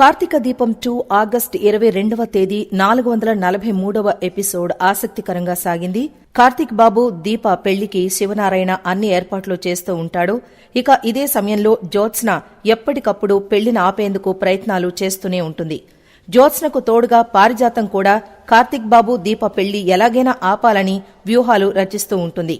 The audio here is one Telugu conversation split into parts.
కార్తీక దీపం టూ ఆగస్టు ఇరవై రెండవ తేదీ నాలుగు వందల నలభై మూడవ ఎపిసోడ్ ఆసక్తికరంగా సాగింది. కార్తీక్ బాబు దీప పెళ్ళికి శివనారాయణ అన్ని ఏర్పాట్లు చేస్తూ ఉంటాడు. ఇక ఇదే సమయంలో జ్యోత్స్న ఎప్పటికప్పుడు పెళ్ళిని ఆపేందుకు ప్రయత్నాలు చేస్తూనే ఉంటుంది. జ్యోత్స్నకు తోడుగా పారిజాతం కూడా కార్తీక్ బాబు దీప పెళ్ళి ఎలాగైనా ఆపాలని వ్యూహాలు రచిస్తూ ఉంటుంది.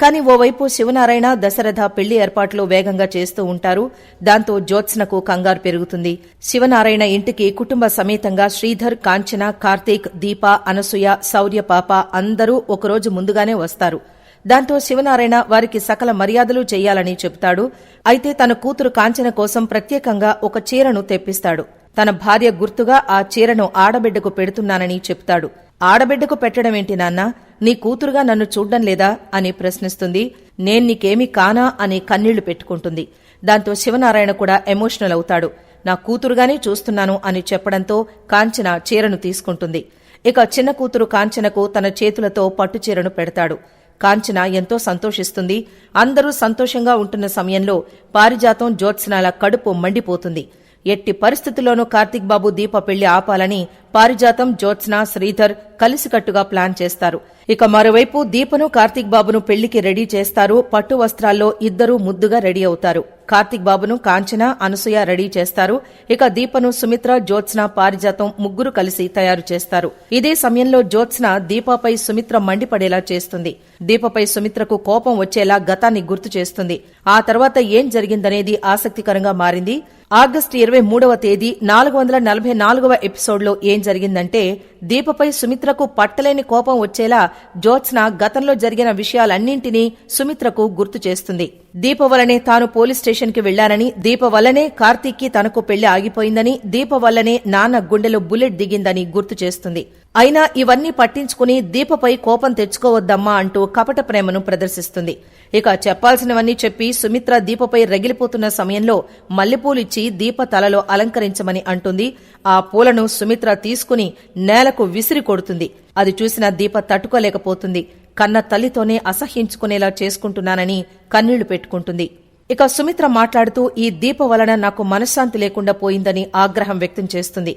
కానీ ఓవైపు శివనారాయణ దశరథ పెళ్ళి ఏర్పాట్లు వేగంగా చేస్తూ ఉంటారు. దాంతో జ్యోత్స్నకు కంగారు పెరుగుతుంది. శివనారాయణ ఇంటికి కుటుంబ సమేతంగా శ్రీధర్ కాంచన కార్తీక్ దీప అనసూయ శౌర్య పాప అందరూ ఒకరోజు ముందుగానే వస్తారు. దాంతో శివనారాయణ వారికి సకల మర్యాదలు చేయాలని చెబుతాడు. అయితే తన కూతురు కాంచన కోసం ప్రత్యేకంగా ఒక చీరను తెప్పిస్తాడు. తన భార్య గుర్తుగా ఆ చీరను ఆడబిడ్డకు పెడుతున్నానని చెప్తాడు ఆడబిడ్డకు పెట్టడమేంటి నాన్నా? నీ కూతురుగా నన్ను చూడ్డం లేదా అని ప్రశ్నిస్తుంది. నేను నీకేమీ కానా అని కన్నీళ్ళు పెట్టుకుంటుంది. దాంతో శివనారాయణ కూడా ఎమోషనల్ అవుతాడు. నా కూతురుగానే చూస్తున్నాను అని చెప్పడంతో కాంచన చీరను తీసుకుంటుంది. ఇక చిన్న కూతురు కాంచనకు తన చేతులతో పట్టు చీరను పెడతాడు. కాంచన ఎంతో సంతోషిస్తుంది. అందరూ సంతోషంగా ఉంటున్న సమయంలో పారిజాతం జ్యోత్స్నాల కడుపు మండిపోతుంది. ఎట్టి పరిస్థితుల్లోనూ కార్తిక్ బాబు దీప పెళ్ళి ఆపాలని పారిజాతం జ్యోత్స్న శ్రీధర్ కలిసికట్టుగా ప్లాన్ చేస్తారు. ఇక మరోవైపు దీపను కార్తీక్ బాబును పెళ్ళికి రెడీ చేస్తారు. పట్టు వస్త్రాల్లో ఇద్దరూ ముద్దుగా రెడీ అవుతారు. కార్తీక్ బాబును కాంచన అనసూయ రెడీ చేస్తారు. ఇక దీపను సుమిత్ర జ్యోత్స్న పారిజాతం ముగ్గురు కలిసి తయారు చేస్తారు. ఇదే సమయంలో జ్యోత్స్న దీపాపై సుమిత్ర మండిపడేలా చేస్తుంది. దీపపై సుమిత్రకు కోపం వచ్చేలా గతాన్ని గుర్తు చేస్తుంది. ఆ తర్వాత ఏం జరిగిందనేది ఆసక్తికరంగా మారింది. ఆగస్టు ఇరవై మూడవ తేదీ నాలుగు వందల నలభై నాలుగవ ఎపిసోడ్లో ఏం జరిగిందంటే దీపపై సుమిత్రకు పట్టలేని కోపం వచ్చేలా జ్యోత్స్న గతంలో జరిగిన విషయాలన్నింటినీ సుమిత్రకు గుర్తు చేస్తుంది. దీప వల్లనే తాను పోలీస్ స్టేషన్కి వెళ్ళానని దీప వల్లనే కార్తీక్కి తనకు పెళ్ళి ఆగిపోయిందని దీప వల్లనే నాన్న గుండెలో బుల్లెట్ దిగిందని గుర్తు చేస్తుంది. అయినా ఇవన్నీ పట్టించుకుని దీపపై కోపం తెచ్చుకోవద్దమ్మా అంటూ కపట ప్రేమను ప్రదర్శిస్తుంది. ఇక చెప్పాల్సినవన్నీ చెప్పి సుమిత్ర దీపపై రగిలిపోతున్న సమయంలో మల్లెపూలిచ్చి దీప తలలో అలంకరించమని అంటుంది. ఆ పూలను సుమిత్ర తీసుకుని నేలకు విసిరి కొడుతుంది. అది చూసిన దీప తట్టుకోలేకపోతుంది. కన్న తల్లితోనే అసహ్యించుకునేలా చేసుకుంటున్నానని కన్నీళ్ళు పెట్టుకుంటుంది. ఇక సుమిత్ర మాట్లాడుతూ ఈ దీప వలన నాకు మనశ్శాంతి లేకుండా పోయిందని ఆగ్రహం వ్యక్తం చేస్తుంది.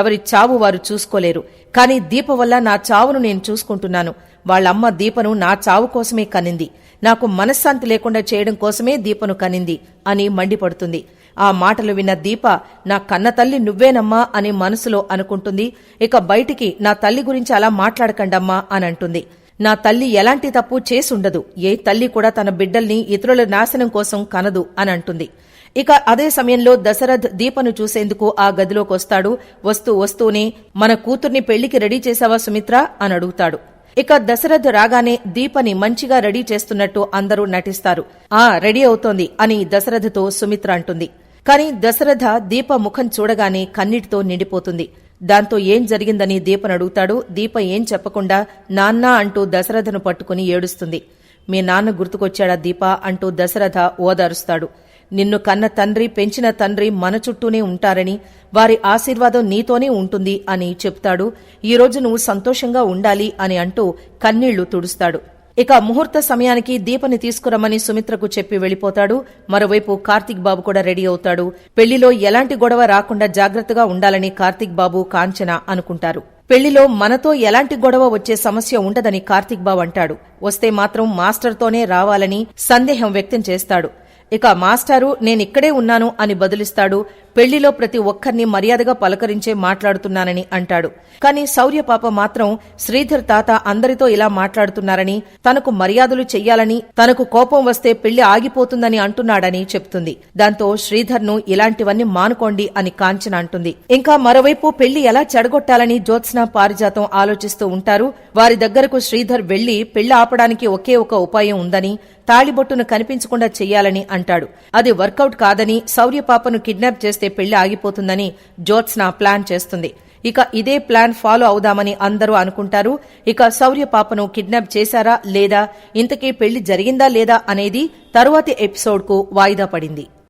ఎవరి చావు వారు చూసుకోలేరు. కానీ దీప వల్ల నా చావును నేను చూసుకుంటున్నాను. వాళ్ళమ్మ దీపను నా చావు కోసమే కనింది. నాకు మనశ్శాంతి లేకుండా చేయడం కోసమే దీపను కనింది అని మండిపడుతుంది. ఆ మాటలు విన్న దీప నా కన్న తల్లి నువ్వేనమ్మా అని మనసులో అనుకుంటుంది. ఇక బయటికి నా తల్లి గురించి అలా మాట్లాడకండమ్మా అని అంటుంది. నా తల్లి ఎలాంటి తప్పు చేసుండదు. ఏ తల్లి కూడా తన బిడ్డల్ని ఇతరుల నాశనం కోసం కనదు అని అంటుంది. ఇక అదే సమయంలో దశరథ్ దీపను చూసేందుకు ఆ గదిలోకి వస్తాడు. వస్తూ వస్తూనే మన కూతుర్ని పెళ్ళికి రెడీ చేశావా సుమిత్ర? అని అడుగుతాడు. ఇక దశరథ్ రాగానే దీపని మంచిగా రెడీ చేస్తున్నట్టు అందరూ నటిస్తారు. ఆ రెడీ అవుతోంది అని దశరథతో సుమిత్ర అంటుంది. కాని దశరథ దీప ముఖం చూడగానే కన్నీటితో నిండిపోతుంది. దాంతో ఏం జరిగిందని దీపను అడుగుతాడు. దీప ఏం చెప్పకుండా నాన్నా అంటూ దశరథను పట్టుకుని ఏడుస్తుంది. మీ నాన్న గుర్తుకొచ్చాడా దీప అంటూ దశరథ ఓదారుస్తాడు. నిన్ను కన్న తండ్రి పెంచిన తండ్రి మన చుట్టూనే ఉంటారని వారి ఆశీర్వాదం నీతోనే ఉంటుంది అని చెప్తాడు. ఈరోజు నువ్వు సంతోషంగా ఉండాలి అని అంటూ కన్నీళ్ళు తుడుస్తాడు. ఇక ముహూర్త సమయానికి దీపని తీసుకురమ్మని సుమిత్రకు చెప్పి వెళ్ళిపోతాడు మరోవైపు కార్తీక్ బాబు కూడా రెడీ అవుతాడు. పెళ్ళిలో ఎలాంటి గొడవ రాకుండా జాగ్రత్తగా ఉండాలని కార్తీక్ బాబు కాంచన అనుకుంటారు. పెళ్ళిలో మనతో ఎలాంటి గొడవ వచ్చే సమస్య ఉండదని కార్తీక్ బాబు అంటాడు. వస్తే మాత్రం మాస్టర్తోనే రావాలని సందేహం వ్యక్తం చేస్తాడు. ఇక మాస్టారు నేనిక్కడే ఉన్నాను అని బదులిస్తాడు. పెళ్ళిలో ప్రతి ఒక్కరిని మర్యాదగా పలకరించే మాట్లాడుతున్నానని అంటాడు. కాని శౌర్య పాప మాత్రం శ్రీధర్ తాత అందరితో ఇలా మాట్లాడుతున్నారని తనకు మర్యాదలు చెయ్యాలని తనకు కోపం వస్తే పెళ్ళి ఆగిపోతుందని అంటున్నాడని చెప్తుంది. దాంతో శ్రీధర్ను ఇలాంటివన్నీ మానుకోండి అని కాంచన అంటుంది. ఇంకా మరోవైపు పెళ్ళి ఎలా చెడగొట్టాలని జ్యోత్స్న పారిజాతం ఆలోచిస్తూ ఉంటారు. వారి దగ్గరకు శ్రీధర్ వెళ్ళి పెళ్ళి ఆపడానికి ఒకే ఒక ఉపాయం ఉందని తాళిబొట్టును కనిపించకుండా చెయ్యాలని అంటాడు. అది వర్కౌట్ కాదని శౌర్యపాపను కిడ్నాప్ చేస్తే చేస్తే పెళ్ళి ఆగిపోతుందని జ్యోత్స్న ప్లాన్ చేస్తుంది. ఇక ఇదే ప్లాన్ ఫాలో అవుదామని అందరూ అనుకుంటారు. ఇక శౌర్య పాపను కిడ్నాప్ చేశారా లేదా? ఇంతకీ పెళ్ళి జరిగిందా లేదా అనేది తరువాతి ఎపిసోడ్కు వాయిదా పడింది.